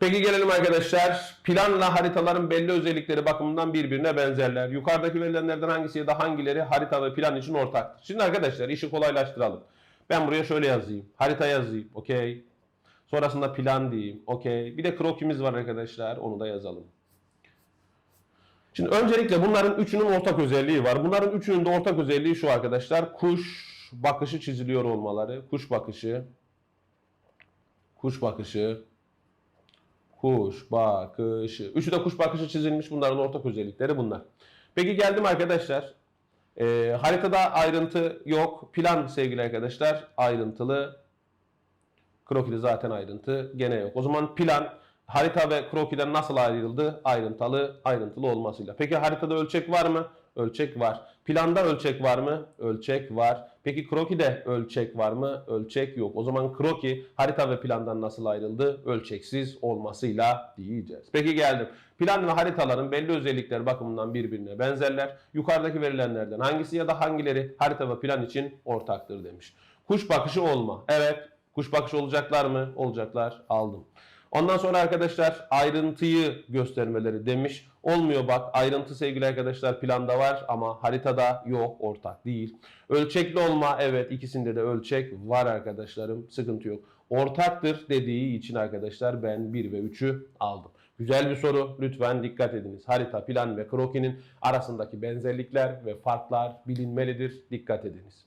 Peki gelelim arkadaşlar. Planla haritaların belli özellikleri bakımından birbirine benzerler. Yukarıdaki verilenlerden hangisi ya da hangileri harita ve plan için ortaktır? Şimdi arkadaşlar işi kolaylaştıralım. Ben buraya şöyle yazayım. Harita yazayım. Okey. Sonrasında plan diyeyim. Okey. Bir de krokimiz var arkadaşlar. Onu da yazalım. Şimdi öncelikle bunların üçünün ortak özelliği var. Bunların üçünün de ortak özelliği şu arkadaşlar. Kuş bakışı çiziliyor olmaları. Kuş bakışı. Kuş bakışı. Kuş bakışı. Üçü de kuş bakışı çizilmiş. Bunların ortak özellikleri bunlar. Peki geldim arkadaşlar. Ee, haritada ayrıntı yok. Plan sevgili arkadaşlar ayrıntılı. Krokide zaten ayrıntı gene yok. O zaman plan harita ve krokiden nasıl ayrıldı? Ayrıntılı, ayrıntılı olmasıyla. Peki haritada ölçek var mı? Ölçek var. Planda ölçek var mı? Ölçek var. Peki krokide ölçek var mı? Ölçek yok. O zaman kroki harita ve plandan nasıl ayrıldı? Ölçeksiz olmasıyla diyeceğiz. Peki geldim. Plan ve haritaların belli özellikler bakımından birbirine benzerler. Yukarıdaki verilenlerden hangisi ya da hangileri harita ve plan için ortaktır demiş. Kuş bakışı olma. Evet. Kuş bakışı olacaklar mı? Olacaklar. Aldım. Ondan sonra arkadaşlar ayrıntıyı göstermeleri demiş. Olmuyor bak ayrıntı sevgili arkadaşlar planda var ama haritada yok ortak değil. Ölçekli olma evet ikisinde de ölçek var arkadaşlarım sıkıntı yok. Ortaktır dediği için arkadaşlar ben 1 ve 3'ü aldım. Güzel bir soru lütfen dikkat ediniz. Harita, plan ve krokinin arasındaki benzerlikler ve farklar bilinmelidir. Dikkat ediniz.